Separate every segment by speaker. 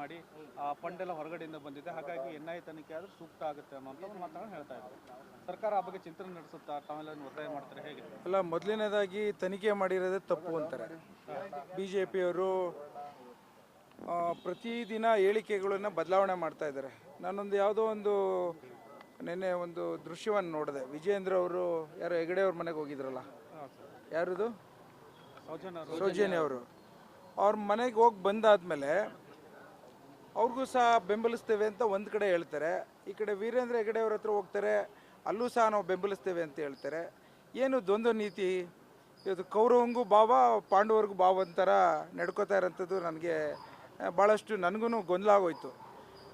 Speaker 1: ಮಾಡಿ ಆ ಫಂಡ್ ಎಲ್ಲ ಹೊರಗಡೆಯಿಂದ ಬಂದಿದೆ. ಹಾಗಾಗಿ ಎನ್ ಐ ತನಿಖೆ ಆದ್ರೆ ಸೂಕ್ತ ಆಗುತ್ತೆ ಅನ್ನೋಂಥ ಒಂದು ಮಾತನ್ನು ಹೇಳ್ತಾ ಇದ್ದಾರೆ ಸರ್ಕಾರ ಆ ಬಗ್ಗೆ ಚಿಂತನೆ ನಡೆಸುತ್ತಾ ತಾವೆಲ್ಲ ಒತ್ತಾಯ ಮಾಡ್ತಾರೆ ಹೇಗೆ?
Speaker 2: ಅಲ್ಲ ಮೊದಲನೇದಾಗಿ ತನಿಖೆ ಮಾಡಿರೋದೇ ತಪ್ಪು ಅಂತಾರೆ. ಬಿ ಜೆ ಪಿಯವರು ಪ್ರತಿದಿನ ಹೇಳಿಕೆಗಳನ್ನು ಬದಲಾವಣೆ ಮಾಡ್ತಾ ಇದ್ದಾರೆ. ನಾನೊಂದು ಯಾವುದೋ ಒಂದು ನಿನ್ನೆ ಒಂದು ದೃಶ್ಯವನ್ನು ನೋಡಿದೆ. ವಿಜೇಂದ್ರ ಅವರು ಯಾರೋ ಹೆಗಡೆ ಅವ್ರ ಮನೆಗೆ ಹೋಗಿದ್ರಲ್ಲ? ಯಾರದು?
Speaker 1: ಸೌಜನ್ಯ
Speaker 2: ಅವರು. ಅವ್ರ ಮನೆಗೆ ಹೋಗಿ ಬಂದಾದ್ಮೇಲೆ ಅವ್ರಿಗೂ ಸಹ ಬೆಂಬಲಿಸ್ತೇವೆ ಅಂತ ಒಂದು ಕಡೆ ಹೇಳ್ತಾರೆ. ಈ ಕಡೆ ವೀರೇಂದ್ರ ಹೆಗಡೆ ಅವ್ರ ಹತ್ರ ಹೋಗ್ತಾರೆ, ಅಲ್ಲೂ ಸಹ ನಾವು ಬೆಂಬಲಿಸ್ತೇವೆ ಅಂತ ಹೇಳ್ತಾರೆ. ಏನು ದ್ವಂದ್ವ ನೀತಿ? ಇವತ್ತು ಕೌರವಂಗೂ ಭಾವ, ಪಾಂಡವರಿಗೂ ಭಾವ ಅಂತರ ನಡ್ಕೋತಾ ಇರೋಂಥದ್ದು ನನಗೆ ಭಾಳಷ್ಟು ನನಗೂ ಗೊಂದಲ ಆಗೋಯ್ತು.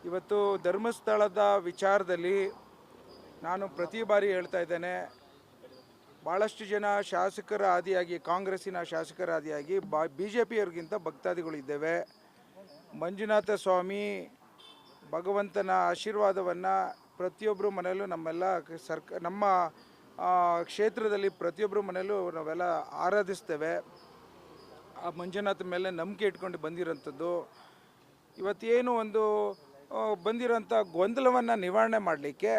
Speaker 2: ಇವತ್ತು ಧರ್ಮಸ್ಥಳದ ವಿಚಾರದಲ್ಲಿ ನಾನು ಪ್ರತಿ ಬಾರಿ ಹೇಳ್ತಾ ಇದ್ದೇನೆ ಭಾಳಷ್ಟು ಜನ ಶಾಸಕರ ಆದಿಯಾಗಿ ಕಾಂಗ್ರೆಸ್ಸಿನ ಶಾಸಕರ ಆದಿಯಾಗಿ ಬಾ ಬಿ ಜೆ ಪಿಯವ್ರಿಗಿಂತ ಭಕ್ತಾದಿಗಳು ಇದ್ದೇವೆ ಮಂಜುನಾಥ ಸ್ವಾಮಿ ಭಗವಂತನ ಆಶೀರ್ವಾದವನ್ನು ಪ್ರತಿಯೊಬ್ಬರು ಮನೆಯಲ್ಲೂ ನಮ್ಮೆಲ್ಲ ಸರ್ಕ, ನಮ್ಮ ಕ್ಷೇತ್ರದಲ್ಲಿ ಪ್ರತಿಯೊಬ್ಬರು ಮನೆಯಲ್ಲೂ ನಾವೆಲ್ಲ ಆರಾಧಿಸ್ತೇವೆ. ಆ ಮಂಜುನಾಥ ಮೇಲೆ ನಂಬಿಕೆ ಇಟ್ಕೊಂಡು ಬಂದಿರೋಂಥದ್ದು. ಇವತ್ತೇನು ಒಂದು ಬಂದಿರೋಂಥ ಗೊಂದಲವನ್ನು ನಿವಾರಣೆ ಮಾಡಲಿಕ್ಕೆ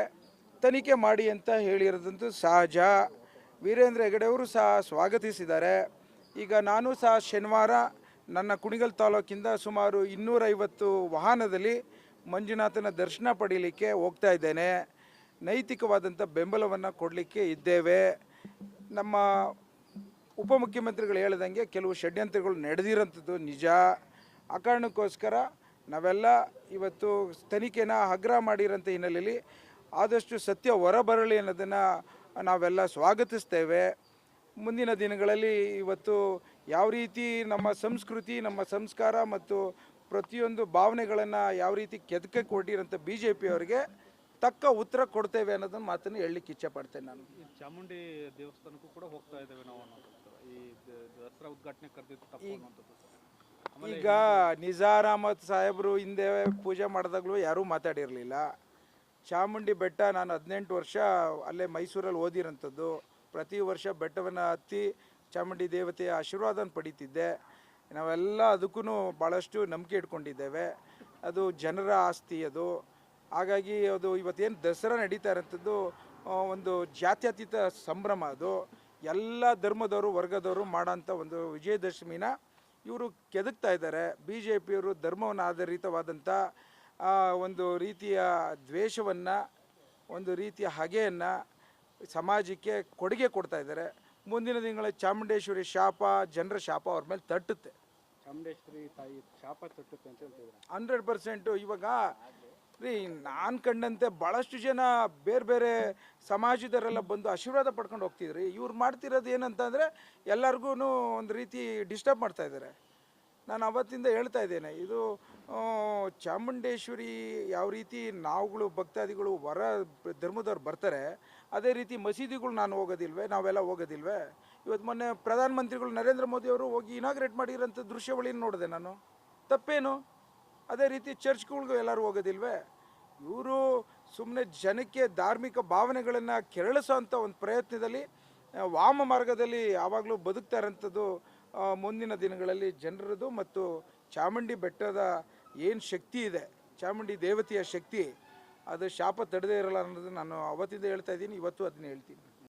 Speaker 2: ತನಿಖೆ ಮಾಡಿ ಅಂತ ಹೇಳಿರೋದಂತೂ ಸಹಜ. ವೀರೇಂದ್ರ ಹೆಗಡೆಯವರು ಸಹ ಸ್ವಾಗತಿಸಿದ್ದಾರೆ. ಈಗ ನಾನು ಸಹ ಶನಿವಾರ ನನ್ನ ಕುಣಿಗಲ್ ತಾಲೂಕಿಂದ ಸುಮಾರು ಇನ್ನೂರೈವತ್ತು ವಾಹನದಲ್ಲಿ ಮಂಜುನಾಥನ ದರ್ಶನ ಪಡೀಲಿಕ್ಕೆ ಹೋಗ್ತಾ ಇದ್ದೇನೆ. ನೈತಿಕವಾದಂಥ ಬೆಂಬಲವನ್ನು ಕೊಡಲಿಕ್ಕೆ ಇದ್ದೇವೆ. ನಮ್ಮ ಉಪಮುಖ್ಯಮಂತ್ರಿಗಳು ಹೇಳಿದಂಗೆ ಕೆಲವು ಷಡ್ಯಂತ್ರಗಳು ನಡೆದಿರೋಂಥದ್ದು ನಿಜ. ಆ ಕಾರಣಕ್ಕೋಸ್ಕರ ನಾವೆಲ್ಲ ಇವತ್ತು ತನಿಖೆನ ಹಗ್ರ ಮಾಡಿರೋಂಥ ಹಿನ್ನೆಲೆಯಲ್ಲಿ ಆದಷ್ಟು ಸತ್ಯ ಹೊರಬರಲಿ ಅನ್ನೋದನ್ನು ನಾವೆಲ್ಲ ಸ್ವಾಗತಿಸ್ತೇವೆ. ಮುಂದಿನ ದಿನಗಳಲ್ಲಿ ಇವತ್ತು ಯಾವ ರೀತಿ ನಮ್ಮ ಸಂಸ್ಕೃತಿ ನಮ್ಮ ಸಂಸ್ಕಾರ ಮತ್ತು ಪ್ರತಿಯೊಂದು ಭಾವನೆಗಳನ್ನು ಯಾವ ರೀತಿ ಕೆದಕೆ ಕೊಟ್ಟಿರೋಂಥ ಬಿ ಜೆ ಪಿಯವರಿಗೆ ತಕ್ಕ ಉತ್ತರ ಕೊಡ್ತೇವೆ ಅನ್ನೋದನ್ನ ಮಾತನ್ನು ಹೇಳಲಿಕ್ಕೆ ಇಚ್ಛೆಪಡ್ತೇನೆ ನಾನು.
Speaker 1: ಚಾಮುಂಡಿ ದೇವಸ್ಥಾನಕ್ಕೂ ಕೂಡ ಹೋಗ್ತಾ ಇದ್ದೇವೆ ನಾವು ಈ ದಸರಾ ಉದ್ಘಾಟನೆ
Speaker 2: ಈಗ ನಿಜಾರ್ ಅಹಮದ್ ಸಾಹೇಬರು ಹಿಂದೆ ಪೂಜೆ ಮಾಡಿದಾಗಲೂ ಯಾರೂ ಮಾತಾಡಿರಲಿಲ್ಲ. ಚಾಮುಂಡಿ ಬೆಟ್ಟ ನಾನು ಹದಿನೆಂಟು ವರ್ಷ ಅಲ್ಲೇ ಮೈಸೂರಲ್ಲಿ ಓದಿರೋಂಥದ್ದು. ಪ್ರತಿ ವರ್ಷ ಬೆಟ್ಟವನ್ನು ಹತ್ತಿ ಚಾಮುಂಡಿ ದೇವತೆಯ ಆಶೀರ್ವಾದನ ಪಡೀತಿದ್ದೆ. ನಾವೆಲ್ಲ ಅದಕ್ಕೂ ಭಾಳಷ್ಟು ನಂಬಿಕೆ ಇಟ್ಕೊಂಡಿದ್ದೇವೆ. ಅದು ಜನರ ಆಸ್ತಿ ಅದು. ಹಾಗಾಗಿ ಅದು ಇವತ್ತೇನು ದಸರಾ ನಡೀತಾ ಇರೋಂಥದ್ದು ಒಂದು ಜಾತ್ಯತೀತ ಸಂಭ್ರಮ ಅದು. ಎಲ್ಲ ಧರ್ಮದವರು, ವರ್ಗದವರು ಮಾಡೋಂಥ ಒಂದು ವಿಜಯದಶಮಿನ ಇವರು ಕೆದಕ್ತಾ ಇದ್ದಾರೆ. ಬಿ ಜೆ ಪಿಯವರು ಧರ್ಮವನ್ನು ಆಧಾರಿತವಾದಂಥ ಒಂದು ರೀತಿಯ ದ್ವೇಷವನ್ನು, ಒಂದು ರೀತಿಯ ಹಗೆಯನ್ನು ಸಮಾಜಕ್ಕೆ ಕೊಡುಗೆ ಕೊಡ್ತಾ ಇದ್ದಾರೆ. ಮುಂದಿನ ತಿಂಗಳ ಚಾಮುಂಡೇಶ್ವರಿ ಶಾಪ ಜನರ ಶಾಪ ಅವ್ರ ಮೇಲೆ ತಟ್ಟುತ್ತೆ.
Speaker 1: ಚಾಮುಂಡೇಶ್ವರಿ ತಾಯಿ ಶಾಪ ತಟ್ಟುತ್ತೆ ಅಂತ ಹೇಳ್ತಿದ್ರು
Speaker 2: ಹಂಡ್ರೆಡ್ ಪರ್ಸೆಂಟು ಇವಾಗ ರೀ ನಾನು ಕಂಡಂತೆ ಭಾಳಷ್ಟು ಜನ ಬೇರೆ ಬೇರೆ ಸಮಾಜದವರೆಲ್ಲ ಬಂದು ಆಶೀರ್ವಾದ ಪಡ್ಕೊಂಡು ಹೋಗ್ತಿದ್ರಿ. ಇವ್ರು ಮಾಡ್ತಿರೋದು ಏನಂತಂದರೆ ಎಲ್ಲರಿಗೂ ಒಂದು ರೀತಿ ಡಿಸ್ಟರ್ಬ್ ಮಾಡ್ತಾ ಇದ್ದಾರೆ. ನಾನು ಅವತ್ತಿಂದ ಹೇಳ್ತಾ ಇದ್ದೇನೆ, ಇದು ಚಾಮುಂಡೇಶ್ವರಿ ಯಾವ ರೀತಿ ನಾವುಗಳು, ಭಕ್ತಾದಿಗಳು ಹೊರ ಧರ್ಮದವ್ರು ಬರ್ತಾರೆ, ಅದೇ ರೀತಿ ಮಸೀದಿಗಳು ನಾನು ಹೋಗೋದಿಲ್ವೇ, ನಾವೆಲ್ಲ ಹೋಗೋದಿಲ್ವೇ? ಇವತ್ತು ಮೊನ್ನೆ ಪ್ರಧಾನಮಂತ್ರಿಗಳು ನರೇಂದ್ರ ಮೋದಿ ಅವರು ಹೋಗಿ ಇನಾಗ್ರೇಟ್ ಮಾಡಿರೋಂಥ ದೃಶ್ಯವಳಿನ ನೋಡಿದೆ ನಾನು. ತಪ್ಪೇನು? ಅದೇ ರೀತಿ ಚರ್ಚ್ಗಳಿಗೂ ಎಲ್ಲರೂ ಹೋಗೋದಿಲ್ವೇ? ಇವರು ಸುಮ್ಮನೆ ಜನಕ್ಕೆ ಧಾರ್ಮಿಕ ಭಾವನೆಗಳನ್ನು ಕೆರಳಿಸೋ ಅಂಥ ಒಂದು ಪ್ರಯತ್ನದಲ್ಲಿ ವಾಮ ಮಾರ್ಗದಲ್ಲಿ ಯಾವಾಗಲೂ ಬದುಕ್ತಾ ಇರೋಂಥದ್ದು ಮುಂದಿನ ದಿನಗಳಲ್ಲಿ ಜನರದು ಮತ್ತು ಚಾಮುಂಡಿ ಬೆಟ್ಟದ ಏನು ಶಕ್ತಿ ಇದೆ, ಚಾಮುಂಡಿ ದೇವತೆಯ ಶಕ್ತಿ, ಅದು ಶಾಪ ತಡೆದೇ ಇರಲ್ಲ ಅನ್ನೋದು ನಾನು ಅವತ್ತಿಂದ ಹೇಳ್ತಾ ಇದ್ದೀನಿ, ಇವತ್ತು ಅದನ್ನ ಹೇಳ್ತೀನಿ.